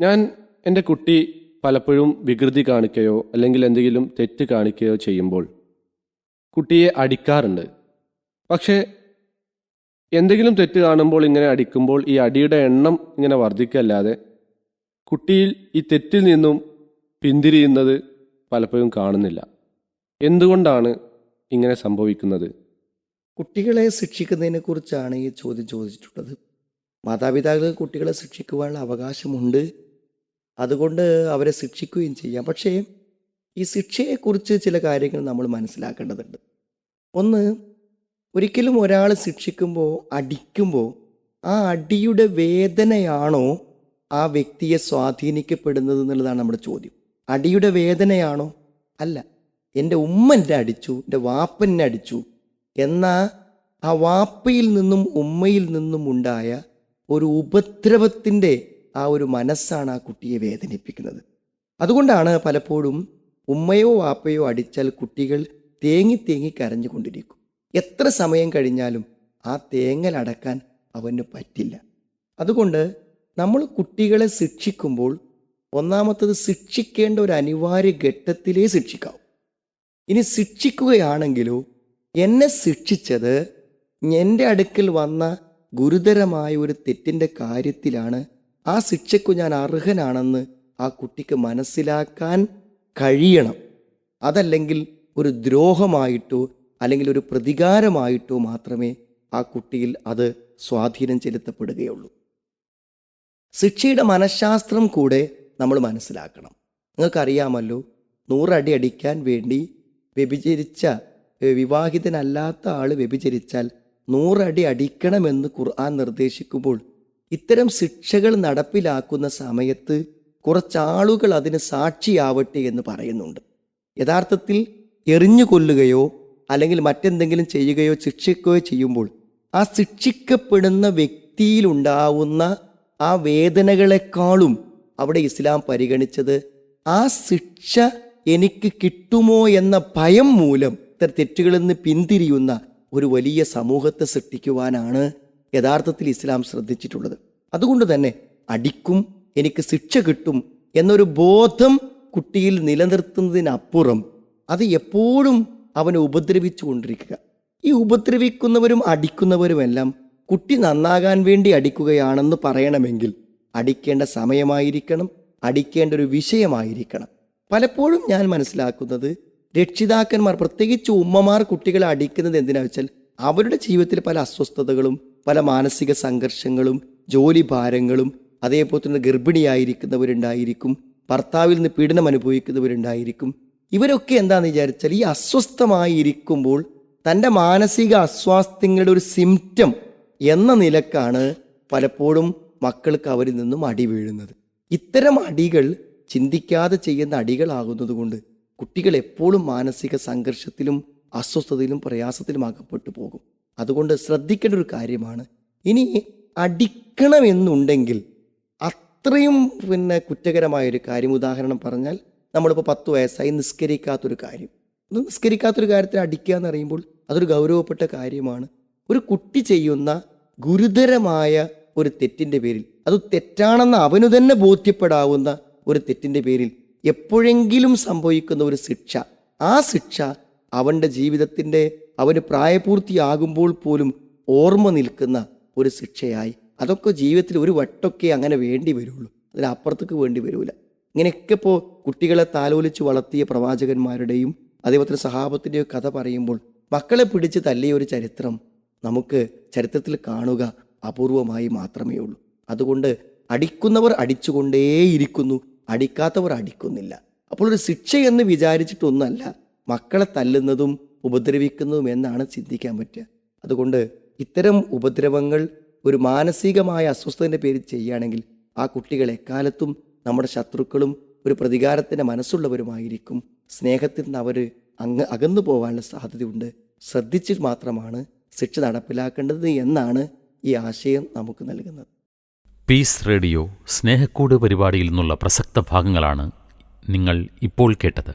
ഞാൻ എന്റെ കുട്ടി പലപ്പോഴും വികൃതി കാണിക്കുകയോ അല്ലെങ്കിൽ എന്തെങ്കിലും തെറ്റ് കാണിക്കുകയോ ചെയ്യുമ്പോൾ കുട്ടിയെ അടിക്കാറുണ്ട്. പക്ഷേ എന്തെങ്കിലും തെറ്റ് കാണുമ്പോൾ ഇങ്ങനെ അടിക്കുമ്പോൾ ഈ അടിയുടെ എണ്ണം ഇങ്ങനെ വർദ്ധിക്കല്ലാതെ കുട്ടിയിൽ ഈ തെറ്റിൽ നിന്നും പിന്തിരിയുന്നത് പലപ്പോഴും കാണുന്നില്ല. എന്തുകൊണ്ടാണ് ഇങ്ങനെ സംഭവിക്കുന്നത്? കുട്ടികളെ ശിക്ഷിക്കുന്നതിനെ കുറിച്ചാണ് ഈ ചോദ്യം ചോദിച്ചിട്ടുള്ളത്. മാതാപിതാക്കൾ കുട്ടികളെ ശിക്ഷിക്കുവാനുള്ള അവകാശമുണ്ട്. അതുകൊണ്ട് അവരെ ശിക്ഷിക്കുകയും ചെയ്യാം. പക്ഷേ ഈ ശിക്ഷയെക്കുറിച്ച് ചില കാര്യങ്ങൾ നമ്മൾ മനസ്സിലാക്കേണ്ടതുണ്ട്. ഒന്ന് ഒരിക്കലും ഒരാൾ ശിക്ഷിക്കുമ്പോൾ അടിക്കുമ്പോൾ ആ അടിയുടെ വേദനയാണോ ആ വ്യക്തിയെ സ്വാധീനിക്കപ്പെടുന്നത് എന്നുള്ളതാണ് നമ്മുടെ ചോദ്യം. അടിയുടെ വേദനയാണോ? അല്ല. എന്റെ ഉമ്മ എന്നെ അടിച്ചു എന്റെ വാപ്പ എന്നെ അടിച്ചു എന്നാൽ ആ വാപ്പയിൽ നിന്നും ഉമ്മയിൽ നിന്നും ഉണ്ടായ ഒരു ഉപദ്രവത്തിന്റെ ആ ഒരു മനസ്സാണ് ആ കുട്ടിയെ വേദനിപ്പിക്കുന്നത്. അതുകൊണ്ടാണ് പലപ്പോഴും ഉമ്മയോ വാപ്പയോ അടിച്ചാൽ കുട്ടികൾ തേങ്ങി തേങ്ങി കരഞ്ഞുകൊണ്ടിരിക്കും. എത്ര സമയം കഴിഞ്ഞാലും ആ തേങ്ങൽ അടക്കാൻ അവന് പറ്റില്ല. അതുകൊണ്ട് നമ്മൾ കുട്ടികളെ ശിക്ഷിക്കുമ്പോൾ ഒന്നാമത്തത് ശിക്ഷിക്കേണ്ട ഒരു അനിവാര്യ ഘട്ടത്തിലേ ശിക്ഷിക്കാവൂ. ഇനി ശിക്ഷിക്കുകയാണെങ്കിലോ എന്നെ ശിക്ഷിച്ചത് എന്റെ അടുക്കൽ വന്ന ഗുരുതരമായ ഒരു തെറ്റിന്റെ കാര്യത്തിലാണ് ആ ശിക്ഷയ്ക്കു ഞാൻ അർഹനാണെന്ന് ആ കുട്ടിക്ക് മനസ്സിലാക്കാൻ കഴിയണം. അതല്ലെങ്കിൽ ഒരു ദ്രോഹമായിട്ടോ അല്ലെങ്കിൽ ഒരു പ്രതികാരമായിട്ടോ മാത്രമേ ആ കുട്ടിയിൽ അത് സ്വാധീനം ചെലുത്തപ്പെടുകയുള്ളൂ. ശിക്ഷയുടെ മനഃശാസ്ത്രം കൂടെ നമ്മൾ മനസ്സിലാക്കണം. നിങ്ങൾക്കറിയാമല്ലോ നൂറടി അടിക്കാൻ വേണ്ടി വ്യഭിചരിച്ച വിവാഹിതനല്ലാത്ത ആൾ വ്യഭിചരിച്ചാൽ നൂറടി അടിക്കണമെന്ന് ഖുർആൻ നിർദ്ദേശിക്കുമ്പോൾ ഇത്തരം ശിക്ഷകൾ നടപ്പിലാക്കുന്ന സമയത്ത് കുറച്ചാളുകൾ അതിന് സാക്ഷിയാവട്ടെ എന്ന് പറയുന്നുണ്ട്. യഥാർത്ഥത്തിൽ എറിഞ്ഞു കൊല്ലുകയോ അല്ലെങ്കിൽ മറ്റെന്തെങ്കിലും ചെയ്യുകയോ ശിക്ഷിക്കുകയോ ചെയ്യുമ്പോൾ ആ ശിക്ഷിക്കപ്പെടുന്ന വ്യക്തിയിലുണ്ടാവുന്ന ആ വേദനകളെക്കാളും അവിടെ ഇസ്ലാം പരിഗണിച്ചത് ആ ശിക്ഷ എനിക്ക് കിട്ടുമോ എന്ന ഭയം മൂലം ഇത്തരം തെറ്റുകളിൽ നിന്ന് പിന്തിരിയുന്ന ഒരു വലിയ സമൂഹത്തെ സൃഷ്ടിക്കുവാനാണ് യഥാർത്ഥത്തിൽ ഇസ്ലാം ശ്രദ്ധിച്ചിട്ടുള്ളത്. അതുകൊണ്ട് തന്നെ അടിക്കും എനിക്ക് ശിക്ഷ കിട്ടും എന്നൊരു ബോധം കുട്ടിയിൽ നിലനിർത്തുന്നതിനപ്പുറം അത് എപ്പോഴും അവനെ ഉപദ്രവിച്ചു കൊണ്ടിരിക്കുക ഈ ഉപദ്രവിക്കുന്നവരും അടിക്കുന്നവരുമെല്ലാം കുട്ടി നന്നാകാൻ വേണ്ടി അടിക്കുകയാണെന്ന് പറയണമെങ്കിൽ അടിക്കേണ്ട സമയമായിരിക്കണം അടിക്കേണ്ട ഒരു വിഷയമായിരിക്കണം. പലപ്പോഴും ഞാൻ മനസ്സിലാക്കുന്നത് രക്ഷിതാക്കന്മാർ പ്രത്യേകിച്ച് ഉമ്മമാർ കുട്ടികളെ അടിക്കുന്നത് എന്തിനാ വെച്ചാൽ അവരുടെ ജീവിതത്തിൽ പല അസ്വസ്ഥതകളും പല മാനസിക സംഘർഷങ്ങളും ജോലി ഭാരങ്ങളും അതേപോലെ തന്നെ ഗർഭിണിയായിരിക്കുന്നവരുണ്ടായിരിക്കും ഭർത്താവിൽ നിന്ന് പീഡനം അനുഭവിക്കുന്നവരുണ്ടായിരിക്കും. ഇവരൊക്കെ എന്താണെന്ന് വിചാരിച്ചാൽ ഈ അസ്വസ്ഥമായി ഇരിക്കുമ്പോൾ തന്റെ മാനസിക അസ്വാസ്ഥ്യങ്ങളുടെ ഒരു സിംറ്റം എന്ന നിലക്കാണ് പലപ്പോഴും മക്കൾക്ക് അവരിൽ നിന്നും അടി വീഴുന്നത്. ഇത്തരം അടികൾ ചിന്തിക്കാതെ ചെയ്യുന്ന അടികളാകുന്നതുകൊണ്ട് കുട്ടികൾ എപ്പോഴും മാനസിക സംഘർഷത്തിലും അസ്വസ്ഥതയിലും പ്രയാസത്തിലും അകപ്പെട്ടു പോകും അതുകൊണ്ട് ശ്രദ്ധിക്കേണ്ട ഒരു കാര്യമാണ്. ഇനി അടിക്കണമെന്നുണ്ടെങ്കിൽ അത്രയും പിന്നെ കുറ്റകരമായ ഒരു കാര്യം ഉദാഹരണം പറഞ്ഞാൽ നമ്മളിപ്പോൾ പത്ത് വയസ്സായി നിസ്കരിക്കാത്തൊരു കാര്യം. നിസ്കരിക്കാത്തൊരു കാര്യത്തിന് അടിക്കുക എന്ന് പറയുമ്പോൾ അതൊരു ഗൗരവപ്പെട്ട കാര്യമാണ്. ഒരു കുട്ടി ചെയ്യുന്ന ഗുരുതരമായ ഒരു തെറ്റിന്റെ പേരിൽ അത് തെറ്റാണെന്ന് അവനു തന്നെ ബോധ്യപ്പെടാവുന്ന ഒരു തെറ്റിന്റെ പേരിൽ എപ്പോഴെങ്കിലും സംഭവിക്കുന്ന ഒരു ശിക്ഷ. ആ ശിക്ഷ അവന്റെ ജീവിതത്തിന്റെ അവന് പ്രായപൂർത്തിയാകുമ്പോൾ പോലും ഓർമ്മ നിൽക്കുന്ന ഒരു ശിക്ഷയായി. അതൊക്കെ ജീവിതത്തിൽ ഒരു വട്ടൊക്കെ അങ്ങനെ വേണ്ടി വരുള്ളൂ. അതിനപ്പുറത്തേക്ക് വേണ്ടി വരില്ല ഇങ്ങനെയൊക്കെ ഇപ്പോൾ കുട്ടികളെ താലോലിച്ച് വളർത്തിയ പ്രവാചകന്മാരുടെയും അതേപോലെ സഹാബത്തിന്റെയും കഥ പറയുമ്പോൾ മക്കളെ പിടിച്ച് തല്ലിയ ഒരു ചരിത്രം നമുക്ക് ചരിത്രത്തിൽ കാണുക അപൂർവമായി മാത്രമേ ഉള്ളൂ. അതുകൊണ്ട് അടിക്കുന്നവർ അടിച്ചുകൊണ്ടേയിരിക്കുന്നു അടിക്കാത്തവർ അടിക്കുന്നില്ല. അപ്പോൾ ഒരു ശിക്ഷയെന്ന് വിചാരിച്ചിട്ടൊന്നല്ല മക്കളെ തല്ലുന്നതും ഉപദ്രവിക്കുന്നതും എന്നാണ് ചിന്തിക്കാൻ പറ്റുക. അതുകൊണ്ട് ഇത്തരം ഉപദ്രവങ്ങൾ ഒരു മാനസികമായ അസ്വസ്ഥതന്റെ പേരിൽ ചെയ്യുകയാണെങ്കിൽ ആ കുട്ടികൾ എക്കാലത്തും നമ്മുടെ ശത്രുക്കളും ഒരു പ്രതികാരത്തിന്റെ മനസ്സുള്ളവരുമായിരിക്കും. സ്നേഹത്തിൽ നിന്ന് അവർ അങ്ങ് അകന്നു പോകാനുള്ള സാധ്യതയുണ്ട്. ശ്രദ്ധിച്ച് മാത്രമാണ് ശിക്ഷ നടപ്പിലാക്കേണ്ടത് എന്നാണ് ഈ ആശയം നമുക്ക് നൽകുന്നത്. പീസ് റേഡിയോ സ്നേഹക്കൂട് പരിപാടിയിൽ നിന്നുള്ള പ്രസക്ത ഭാഗങ്ങളാണ് നിങ്ങൾ ഇപ്പോൾ കേട്ടത്.